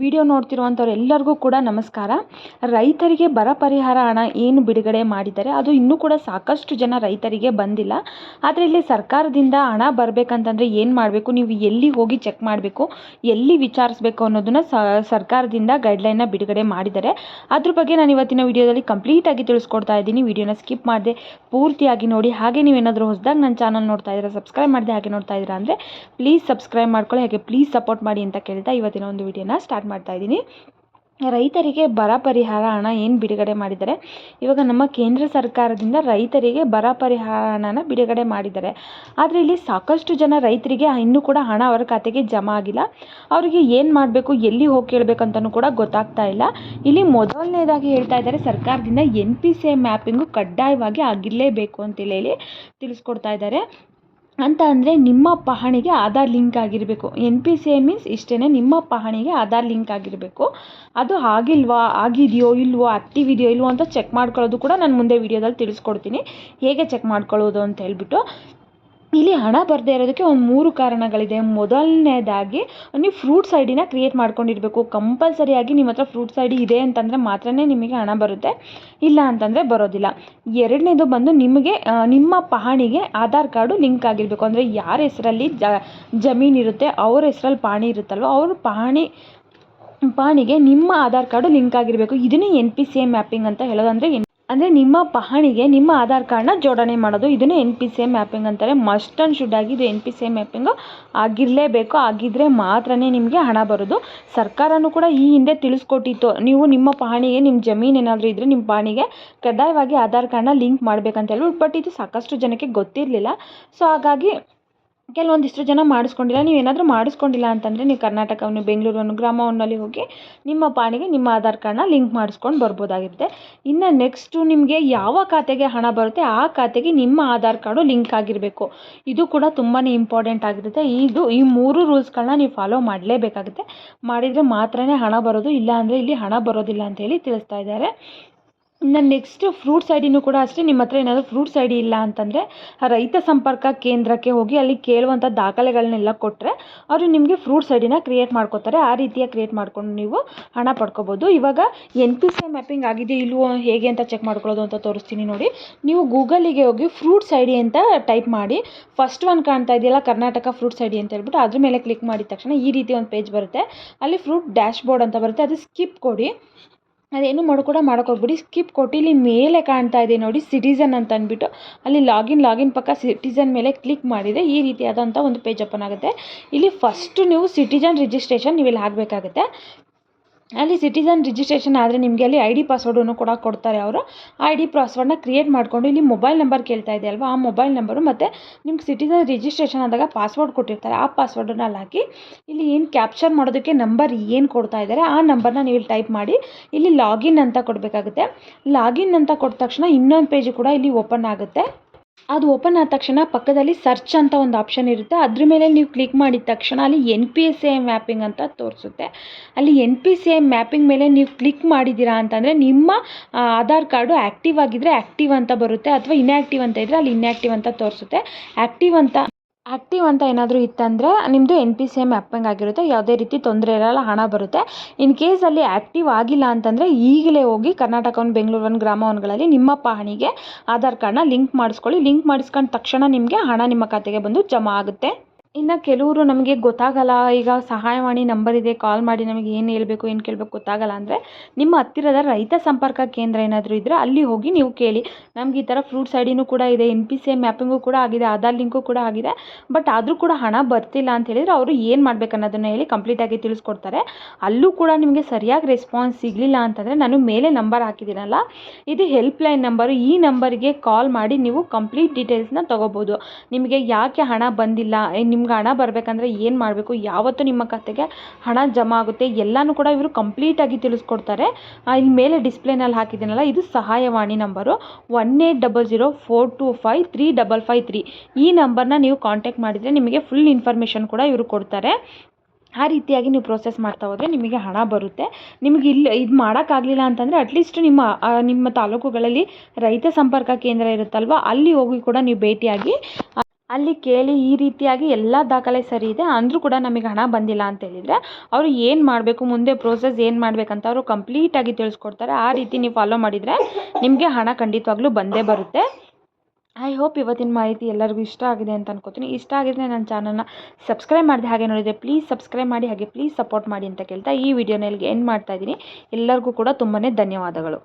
Video ನೋಡ್ತಿರುವಂಥವ್ರು ಎಲ್ಲರಿಗೂ ಕೂಡ ನಮಸ್ಕಾರ. ರೈತರಿಗೆ ಬರ ಪರಿಹಾರ ಹಣ ಏನು ಬಿಡುಗಡೆ ಮಾಡಿದ್ದಾರೆ ಅದು ಇನ್ನೂ ಕೂಡ ಸಾಕಷ್ಟು ಜನ ರೈತರಿಗೆ ಬಂದಿಲ್ಲ. ಆದರೆ ಇಲ್ಲಿ ಸರ್ಕಾರದಿಂದ ಹಣ ಬರಬೇಕಂತಂದರೆ ಏನು ಮಾಡಬೇಕು? ನೀವು ಎಲ್ಲಿ ಹೋಗಿ ಚೆಕ್ ಮಾಡಬೇಕು? ಎಲ್ಲಿ ವಿಚಾರಿಸ್ಬೇಕು ಅನ್ನೋದನ್ನು ಸರ್ಕಾರದಿಂದ ಗೈಡ್ಲೈನ್ನ ಬಿಡುಗಡೆ ಮಾಡಿದ್ದಾರೆ ಅದ್ರ ಬಗ್ಗೆ ನಾನು ಇವತ್ತಿನ ವಿಡಿಯೋದಲ್ಲಿ ಕಂಪ್ಲೀಟಾಗಿ ತಿಳಿಸ್ಕೊಡ್ತಾ ಇದ್ದೀನಿ. ವಿಡಿಯೋನ ಸ್ಕಿಪ್ ಮಾಡದೆ ಪೂರ್ತಿಯಾಗಿ ನೋಡಿ. ಹಾಗೆ ನೀವೇನಾದರೂ ಹೊಸದಾಗಿ ನನ್ನ ಚಾನಲ್ ನೋಡ್ತಾ ಇದ್ದೀರಾ ಸಬ್ಸ್ಕ್ರೈಬ್ ಮಾಡಿದೆ ಹಾಗೆ ನೋಡ್ತಾ ಇದ್ದೀರಾ ಅಂದರೆ ಪ್ಲೀಸ್ ಸಬ್ಸ್ಕ್ರೈಬ್ ಮಾಡ್ಕೊಳ್ಳಿ. ಹಾಗೆ ಪ್ಲೀಸ್ ಸಪೋರ್ಟ್ ಮಾಡಿ ಅಂತ ಕೇಳ್ತಾ ಇವತ್ತಿನ ಒಂದು ವಿಡಿಯೋನ ಸ್ಟಾರ್ಟ್ ಮಾಡ್ತಾ ಇದ್ದೀನಿ. ರೈತರಿಗೆ ಬರ ಪರಿಹಾರ ಹಣ ಏನು ಬಿಡುಗಡೆ ಮಾಡಿದ್ದಾರೆ? ಇವಾಗ ನಮ್ಮ ಕೇಂದ್ರ ಸರ್ಕಾರದಿಂದ ರೈತರಿಗೆ ಬರ ಪರಿಹಾರ ಹಣನ ಬಿಡುಗಡೆ ಮಾಡಿದ್ದಾರೆ. ಆದರೆ ಇಲ್ಲಿ ಸಾಕಷ್ಟು ಜನ ರೈತರಿಗೆ ಇನ್ನೂ ಕೂಡ ಹಣ ಅವರ ಖಾತೆಗೆ ಜಮಾ ಆಗಿಲ್ಲ. ಅವರಿಗೆ ಏನು ಮಾಡಬೇಕು, ಎಲ್ಲಿ ಹೋಗಿ ಕೇಳಬೇಕಂತಲೂ ಕೂಡ ಗೊತ್ತಾಗ್ತಾ ಇಲ್ಲ. ಇಲ್ಲಿ ಮೊದಲನೇದಾಗಿ ಹೇಳ್ತಾ ಇದ್ದಾರೆ, ಸರ್ಕಾರದಿಂದ ಎನ್ ಪಿ ಸಿ ಮ್ಯಾಪಿಂಗು ಕಡ್ಡಾಯವಾಗಿ ಆಗಿರಲೇಬೇಕು ಅಂತೇಳಿ ತಿಳಿಸ್ಕೊಡ್ತಾ ಇದ್ದಾರೆ. ಅಂತ ಅಂದರೆ ನಿಮ್ಮ ಪಹಣಿಗೆ ಆಧಾರ್ ಲಿಂಕ್ ಆಗಿರಬೇಕು. N P C I means ಇಷ್ಟೇ ನಿಮ್ಮ ಪಹಣಿಗೆ ಆಧಾರ್ ಲಿಂಕ್ ಆಗಿರಬೇಕು. ಅದು ಆಗಿಲ್ವಾ, ಆಗಿದೆಯೋ, ಇಲ್ವೋ ಆಕ್ಟಿವ್ ಇದೆಯೋ, ಇಲ್ವೋ ಅಂತ ಚೆಕ್ ಮಾಡ್ಕೊಳ್ಳೋದು ಕೂಡ ನಾನು ಮುಂದೆ ವೀಡಿಯೋದಲ್ಲಿ ತಿಳಿಸ್ಕೊಡ್ತೀನಿ. ಹೇಗೆ ಚೆಕ್ ಮಾಡ್ಕೊಳ್ಳೋದು ಅಂತ ಹೇಳ್ಬಿಟ್ಟು. ಇಲ್ಲಿ ಹಣ ಬರದೇ ಇರೋದಕ್ಕೆ ಒಂದು ಮೂರು ಕಾರಣಗಳಿದೆ. ಮೊದಲನೇದಾಗಿ, ನೀವು ಫ್ರೂಟ್ಸ್ ಐ ಡಿನ ಕ್ರಿಯೇಟ್ ಮಾಡ್ಕೊಂಡಿರಬೇಕು. ಕಂಪಲ್ಸರಿಯಾಗಿ ನಿಮ್ಮ ಹತ್ರ ಫ್ರೂಟ್ಸ್ ಐ ಡಿ ಇದೆ ಅಂತಂದರೆ ಮಾತ್ರನೇ ನಿಮಗೆ ಹಣ ಬರುತ್ತೆ. ಇಲ್ಲ ಅಂತಂದರೆ ಬರೋದಿಲ್ಲ. ಎರಡನೇದು ಬಂದು ನಿಮಗೆ ನಿಮ್ಮ ಪಹಣಿಗೆ ಆಧಾರ್ ಕಾರ್ಡು ಲಿಂಕ್ ಆಗಿರಬೇಕು. ಅಂದರೆ ಯಾರ ಹೆಸರಲ್ಲಿ ಜಮೀನು ಇರುತ್ತೆ, ಅವ್ರ ಹೆಸರಲ್ಲಿ ಪಹಣಿ ಇರುತ್ತಲ್ವ, ಅವ್ರ ಪಹಣಿ ಪಹಣಿಗೆ ನಿಮ್ಮ ಆಧಾರ್ ಕಾರ್ಡು ಲಿಂಕ್ ಆಗಿರಬೇಕು. ಇದನ್ನೇ N P C A mapping ಅಂತ ಹೇಳೋದು ಅಂದರೆ ಅಂದರೆ ನಿಮ್ಮ ಪಹಣಿಗೆ ನಿಮ್ಮ ಆಧಾರ್ ಕಾರ್ಡ್ನ ಜೋಡಣೆ ಮಾಡೋದು. ಇದನ್ನೇ N P C A mapping ಅಂತಾರೆ. ಮಸ್ಟ್ ಆ್ಯಂಡ್ ಶುಡ್ ಆಗಿ ಇದು N P C A mapping ಆಗಿರಲೇಬೇಕು. ಆಗಿದ್ದರೆ ಮಾತ್ರನೇ ನಿಮಗೆ ಹಣ ಬರೋದು. ಸರ್ಕಾರನೂ ಕೂಡ ಈ ಹಿಂದೆ ತಿಳಿಸ್ಕೊಟ್ಟಿತ್ತು. ನೀವು ನಿಮ್ಮ ಪಹಣಿಗೆ ನಿಮ್ಮ ಜಮೀನು ಏನಾದರೂ ಇದ್ದರೆ ನಿಮ್ಮ ಪಹಣಿಗೆ ಕಡ್ಡಾಯವಾಗಿ ಆಧಾರ್ ಕಾರ್ಡ್ನ ಲಿಂಕ್ ಮಾಡಬೇಕಂತ ಹೇಳಿ ಬಟ್ ಇದು ಸಾಕಷ್ಟು ಜನಕ್ಕೆ ಗೊತ್ತಿರಲಿಲ್ಲ. ಸೊ ಹಾಗಾಗಿ ಕೆಲವೊಂದಿಷ್ಟು ಜನ ಮಾಡಿಸ್ಕೊಂಡಿಲ್ಲ. ನೀವು ಏನಾದರೂ ಮಾಡಿಸ್ಕೊಂಡಿಲ್ಲ ಅಂತಂದರೆ ನೀವು ಕರ್ನಾಟಕವನ್ನು, ಬೆಂಗಳೂರನ್ನು ಬೆಂಗಳೂರು ಗ್ರಾಮವನ್ನಲ್ಲಿ ಹೋಗಿ ನಿಮ್ಮ ಪಾಣಿಗೆ ನಿಮ್ಮ ಆಧಾರ್ ಕಾರ್ಡ್ನ ಲಿಂಕ್ ಮಾಡಿಸ್ಕೊಂಡು ಬರ್ಬೋದಾಗಿರುತ್ತೆ. ಇನ್ನು ನೆಕ್ಸ್ಟು ನಿಮಗೆ ಯಾವ ಖಾತೆಗೆ ಹಣ ಬರುತ್ತೆ ಆ ಖಾತೆಗೆ ನಿಮ್ಮ ಆಧಾರ್ ಕಾರ್ಡು ಲಿಂಕ್ ಆಗಿರಬೇಕು. ಇದು ಕೂಡ ತುಂಬಾ ಇಂಪಾರ್ಟೆಂಟ್ ಆಗಿರುತ್ತೆ. ಇದು ಈ ಮೂರು ರೂಲ್ಸ್ಗಳನ್ನ ನೀವು ಫಾಲೋ ಮಾಡಲೇಬೇಕಾಗುತ್ತೆ. ಮಾಡಿದರೆ ಮಾತ್ರ ಹಣ ಬರೋದು, ಇಲ್ಲ ಅಂದರೆ ಇಲ್ಲಿ ಹಣ ಬರೋದಿಲ್ಲ ಅಂತ ಹೇಳಿ ತಿಳಿಸ್ತಾ ಇದ್ದಾರೆ. ಇನ್ನು ನೆಕ್ಸ್ಟ್ ಫ್ರೂಟ್ಸ್ ಐ ಡಿನೂ ಕೂಡ ಅಷ್ಟೇ, ನಿಮ್ಮ ಹತ್ರ ಏನಾದರೂ ಫ್ರೂಟ್ಸ್ ಐ ಡಿ ಇಲ್ಲ ಅಂತಂದರೆ, ರೈತ ಸಂಪರ್ಕ ಕೇಂದ್ರಕ್ಕೆ ಹೋಗಿ ಅಲ್ಲಿ ಕೇಳುವಂಥ ದಾಖಲೆಗಳನ್ನೆಲ್ಲ ಕೊಟ್ಟರೆ ಅವರು ನಿಮಗೆ ಫ್ರೂಟ್ಸ್ ಐ ಡಿನ ಕ್ರಿಯೇಟ್ ಮಾಡ್ಕೋತಾರೆ. ಆ ರೀತಿಯ ಕ್ರಿಯೇಟ್ ಮಾಡ್ಕೊಂಡು ನೀವು ಹಣ ಪಡ್ಕೋಬೋದು. ಇವಾಗ ಎನ್ ಪಿ ಸಿ ಮ್ಯಾಪಿಂಗ್ ಆಗಿದೆ ಇಲ್ವೋ ಹೇಗೆ ಅಂತ ಚೆಕ್ ಮಾಡ್ಕೊಳ್ಳೋದು ಅಂತ ತೋರಿಸ್ತೀನಿ ನೋಡಿ. ನೀವು ಗೂಗಲಿಗೆ ಹೋಗಿ ಫ್ರೂಟ್ಸ್ ಐ ಡಿ ಅಂತ ಟೈಪ್ ಮಾಡಿ ಫಸ್ಟ್ ಒನ್ ಕಾಣ್ತಾ ಇದೆಯಲ್ಲ ಕರ್ನಾಟಕ ಫ್ರೂಟ್ಸ್ ಐ ಡಿ ಅಂತ ಹೇಳ್ಬಿಟ್ಟು ಅದ್ರ ಮೇಲೆ ಕ್ಲಿಕ್ ಮಾಡಿದ ತಕ್ಷಣ ಈ ರೀತಿ ಒಂದು ಪೇಜ್ ಬರುತ್ತೆ. ಅಲ್ಲಿ ಫ್ರೂಟ್ ಡ್ಯಾಶ್ ಬೋರ್ಡ್ ಅಂತ ಬರುತ್ತೆ. ಅದು ಸ್ಕಿಪ್ ಕೊಡಿ. ಅದೇನು ಮಾಡೋ ಕೂಡ ಮಾಡೋಕ್ಕೋಗ್ಬಿಡಿ ಸ್ಕಿಪ್ ಕೊಟ್ಟು ಇಲ್ಲಿ ಮೇಲೆ ಕಾಣ್ತಾ ಇದೆ ನೋಡಿ ಸಿಟಿಸನ್ ಅಂತ ಅಂದ್ಬಿಟ್ಟು. ಅಲ್ಲಿ ಲಾಗಿನ್ ಲಾಗಿನ್ ಪಕ್ಕ ಸಿಟಿಸನ್ ಮೇಲೆ ಕ್ಲಿಕ್ ಮಾಡಿದರೆ ಈ ರೀತಿಯಾದಂಥ ಒಂದು ಪೇಜ್ ಓಪನ್ ಆಗುತ್ತೆ. ಇಲ್ಲಿ ಫಸ್ಟು ನೀವು ಸಿಟಿಜನ್ ರಿಜಿಸ್ಟ್ರೇಷನ್ ನೀವು ಇಲ್ಲಿ ಹಾಕಬೇಕಾಗುತ್ತೆ. ಅಲ್ಲಿ ಸಿಟಿಸನ್ ರಿಜಿಸ್ಟ್ರೇಷನ್ ಆದರೆ ನಿಮಗೆ ಅಲ್ಲಿ ಐ ಡಿ ಪಾಸ್ವರ್ಡನ್ನು ಕೂಡ ಕೊಡ್ತಾರೆ ಅವರು. ಆ ಐ ಡಿ ಪಾಸ್ವರ್ಡ್ನ ಕ್ರಿಯೇಟ್ ಮಾಡಿಕೊಂಡು ಇಲ್ಲಿ ಮೊಬೈಲ್ ನಂಬರ್ ಕೇಳ್ತಾ ಇದೆ ಅಲ್ವಾ? ಆ ಮೊಬೈಲ್ ನಂಬರು ಮತ್ತು ನಿಮ್ಗೆ ಸಿಟಿಸನ್ ರಿಜಿಸ್ಟ್ರೇಷನ್ ಆದಾಗ ಪಾಸ್ವರ್ಡ್ ಕೊಟ್ಟಿರ್ತಾರೆ. ಆ ಪಾಸ್ವರ್ಡನ್ನ ಅಲ್ಲಿ ಹಾಕಿ ಇಲ್ಲಿ ಏನು ಕ್ಯಾಪ್ಚರ್ ಮಾಡೋದಕ್ಕೆ ನಂಬರ್ ಏನು ಕೊಡ್ತಾ ಇದ್ದಾರೆ ಆ ನಂಬರ್ನ ನೀವು ಇಲ್ಲಿ ಟೈಪ್ ಮಾಡಿ ಇಲ್ಲಿ ಲಾಗಿನ್ ಅಂತ ಕೊಡಬೇಕಾಗುತ್ತೆ. ಲಾಗಿನ್ ಅಂತ ಕೊಟ್ಟ ತಕ್ಷಣ ಇನ್ನೊಂದು ಪೇಜ್ ಕೂಡ ಇಲ್ಲಿ ಓಪನ್ ಆಗುತ್ತೆ. ಅದು ಓಪನ್ ಆದ ತಕ್ಷಣ ಪಕ್ಕದಲ್ಲಿ ಸರ್ಚ್ ಅಂತ ಒಂದು ಆಪ್ಷನ್ ಇರುತ್ತೆ. ಅದ್ರ ಮೇಲೆ ನೀವು ಕ್ಲಿಕ್ ಮಾಡಿದ ತಕ್ಷಣ ಅಲ್ಲಿ N P S I mapping ಅಂತ ತೋರಿಸುತ್ತೆ. ಅಲ್ಲಿ N P C I mapping ಮೇಲೆ ನೀವು ಕ್ಲಿಕ್ ಮಾಡಿದ್ದೀರಾ ಅಂತಂದರೆ ನಿಮ್ಮ ಆಧಾರ್ ಕಾರ್ಡು ಆ್ಯಕ್ಟಿವ್ ಆಗಿದ್ದರೆ ಆ್ಯಕ್ಟಿವ್ ಅಂತ ಬರುತ್ತೆ ಅಥವಾ ಇನ್ಆ್ಯಕ್ಟಿವ್ ಅಂತ ಇದ್ದರೆ ಅಲ್ಲಿ ಇನ್ಆ್ಯಕ್ಟಿವ್ ಅಂತ ತೋರಿಸುತ್ತೆ. ಆ್ಯಕ್ಟಿವ್ ಅಂತ ಆ್ಯಕ್ಟಿವ್ ಅಂತ ಏನಾದರೂ ಇತ್ತಂದರೆ ನಿಮ್ಮದು N P C M mapping ಆಗಿರುತ್ತೆ, ಯಾವುದೇ ರೀತಿ ತೊಂದರೆ ಇರೋಲ್ಲ, ಹಣ ಬರುತ್ತೆ. ಇನ್ ಕೇಸ್ ಅಲ್ಲಿ ಆ್ಯಕ್ಟಿವ್ ಆಗಿಲ್ಲ ಅಂತಂದರೆ ಈಗಲೇ ಹೋಗಿ ಕರ್ನಾಟಕ ಒನ್ ಬೆಂಗಳೂರು ಒನ್ ಗ್ರಾಮ ಒನ್ಗಳಲ್ಲಿ ನಿಮ್ಮ ಪಹಣಿಗೆ ಆಧಾರ್ ಕಾರ್ಡ್ನ ಲಿಂಕ್ ಮಾಡಿಸ್ಕೊಳ್ಳಿ. ಲಿಂಕ್ ಮಾಡಿಸ್ಕೊಂಡ ತಕ್ಷಣ ನಿಮಗೆ ಹಣ ನಿಮ್ಮ ಖಾತೆಗೆ ಬಂದು ಜಮಾ ಆಗುತ್ತೆ. ಇನ್ನು ಕೆಲವರು ನಮಗೆ ಗೊತ್ತಾಗಲ್ಲ, ಈಗ ಸಹಾಯವಾಣಿ ನಂಬರ್ ಇದೆ ಕಾಲ್ ಮಾಡಿ ನಮಗೆ ಏನು ಹೇಳಬೇಕು, ಏನು ಕೇಳಬೇಕು ಗೊತ್ತಾಗಲ್ಲ ಅಂದರೆ ನಿಮ್ಮ ಹತ್ತಿರದ ರೈತ ಸಂಪರ್ಕ ಕೇಂದ್ರ ಏನಾದರೂ ಇದ್ದರೆ ಅಲ್ಲಿ ಹೋಗಿ ನೀವು ಕೇಳಿ. ನಮ್ಗೆ ಈ ಥರ ಫ್ರೂಟ್ಸ್ ಐ ಡಿನೂ ಕೂಡ ಇದೆ N P C M mapping ಕೂಡ ಆಗಿದೆ ಆಧಾರ್ ಲಿಂಕು ಕೂಡ ಆಗಿದೆ ಬಟ್ ಆದರೂ ಕೂಡ ಹಣ ಬರ್ತಿಲ್ಲ ಅಂತ ಹೇಳಿದರೆ ಅವರು ಏನು ಮಾಡಬೇಕು ಅನ್ನೋದನ್ನು ಹೇಳಿ ಕಂಪ್ಲೀಟಾಗಿ ತಿಳಿಸ್ಕೊಡ್ತಾರೆ. ಅಲ್ಲೂ ಕೂಡ ನಿಮಗೆ ಸರಿಯಾಗಿ ರೆಸ್ಪಾನ್ಸ್ ಸಿಗಲಿಲ್ಲ ಅಂತಂದರೆ ನಾನು ಮೇಲೆ ನಂಬರ್ ಹಾಕಿದ್ದೀನಲ್ಲ, ಇದು ಹೆಲ್ಪ್ಲೈನ್ ನಂಬರು ಈ ನಂಬರಿಗೆ ಕಾಲ್ ಮಾಡಿ ನೀವು ಕಂಪ್ಲೀಟ್ ಡೀಟೇಲ್ಸ್ನ ತೊಗೋಬೋದು. ನಿಮಗೆ ಯಾಕೆ ಹಣ ಬಂದಿಲ್ಲ ನಿಮ್ಮ ನಿಮ್ಗೆ ಹಣ ಬರಬೇಕಂದ್ರೆ ಏನು ಮಾಡಬೇಕು? ಯಾವತ್ತು ನಿಮ್ಮ ಖಾತೆಗೆ ಹಣ ಜಮಾ ಆಗುತ್ತೆ. ಎಲ್ಲನೂ ಕೂಡ ಇವರು ಕಂಪ್ಲೀಟಾಗಿ ತಿಳಿಸ್ಕೊಡ್ತಾರೆ. ಇಲ್ಲಿ ಮೇಲೆ ಡಿಸ್ಪ್ಲೇನಲ್ಲಿ ಹಾಕಿದ್ದೀನಲ್ಲ, ಇದು ಸಹಾಯವಾಣಿ number. One eight double zero four two five three double five three. ಈ ನಂಬರ್ನ ನೀವು ಕಾಂಟ್ಯಾಕ್ಟ್ ಮಾಡಿದರೆ ನಿಮಗೆ ಫುಲ್ ಇನ್ಫಾರ್ಮೇಷನ್ ಕೂಡ ಇವರು ಕೊಡ್ತಾರೆ. ಆ ರೀತಿಯಾಗಿ ನೀವು ಪ್ರೋಸೆಸ್ ಮಾಡ್ತಾ ಹೋದರೆ ನಿಮಗೆ ಹಣ ಬರುತ್ತೆ. ನಿಮಗೆ ಇಲ್ಲಿ ಇದು ಮಾಡೋಕ್ಕಾಗಲಿಲ್ಲ ಅಂತಂದರೆ ಅಟ್ಲೀಸ್ಟ್ ನಿಮ್ಮ ನಿಮ್ಮ ತಾಲೂಕುಗಳಲ್ಲಿ ರೈತ ಸಂಪರ್ಕ ಕೇಂದ್ರ ಇರುತ್ತಲ್ವ? ಅಲ್ಲಿ ಹೋಗಿ ಕೂಡ ನೀವು ಭೇಟಿಯಾಗಿ ಅಲ್ಲಿ ಕೇಳಿ ಈ ರೀತಿಯಾಗಿ ಎಲ್ಲ ದಾಖಲೆ ಸರಿ ಇದೆ, ಅಂದರೂ ಕೂಡ ನಮಗೆ ಹಣ ಬಂದಿಲ್ಲ ಅಂತ ಹೇಳಿದರೆ ಅವರು ಏನು ಮಾಡಬೇಕು, ಮುಂದೆ ಪ್ರೋಸೆಸ್ ಏನು ಮಾಡಬೇಕಂತ ಅವರು ಕಂಪ್ಲೀಟಾಗಿ ತಿಳಿಸ್ಕೊಡ್ತಾರೆ. ಆ ರೀತಿ ನೀವು ಫಾಲೋ ಮಾಡಿದರೆ ನಿಮಗೆ ಹಣ ಖಂಡಿತವಾಗ್ಲೂ ಬಂದೇ ಬರುತ್ತೆ. ಐ ಹೋಪ್ ಇವತ್ತಿನ ಮಾಹಿತಿ ಎಲ್ಲರಿಗೂ ಇಷ್ಟ ಆಗಿದೆ ಅಂತ ಅನ್ಕೋತೀನಿ. ಇಷ್ಟ ಆಗಿದ್ರೆ ನನ್ನ ಚಾನಲ್ನ ಸಬ್ಸ್ಕ್ರೈಬ್ ಮಾಡಿದೆ ಹಾಗೆ ನೋಡಿದರೆ ಪ್ಲೀಸ್ ಸಬ್ಸ್ಕ್ರೈಬ್ ಮಾಡಿ, ಹಾಗೆ ಪ್ಲೀಸ್ ಸಪೋರ್ಟ್ ಮಾಡಿ ಅಂತ ಕೇಳ್ತಾ ಈ ವಿಡಿಯೋನಲ್ಲಿ ಏನು ಎಂಡ್ ಮಾಡ್ತಾ ಇದ್ದೀನಿ. ಎಲ್ಲರಿಗೂ ಕೂಡ ತುಂಬಾ ಧನ್ಯವಾದಗಳು.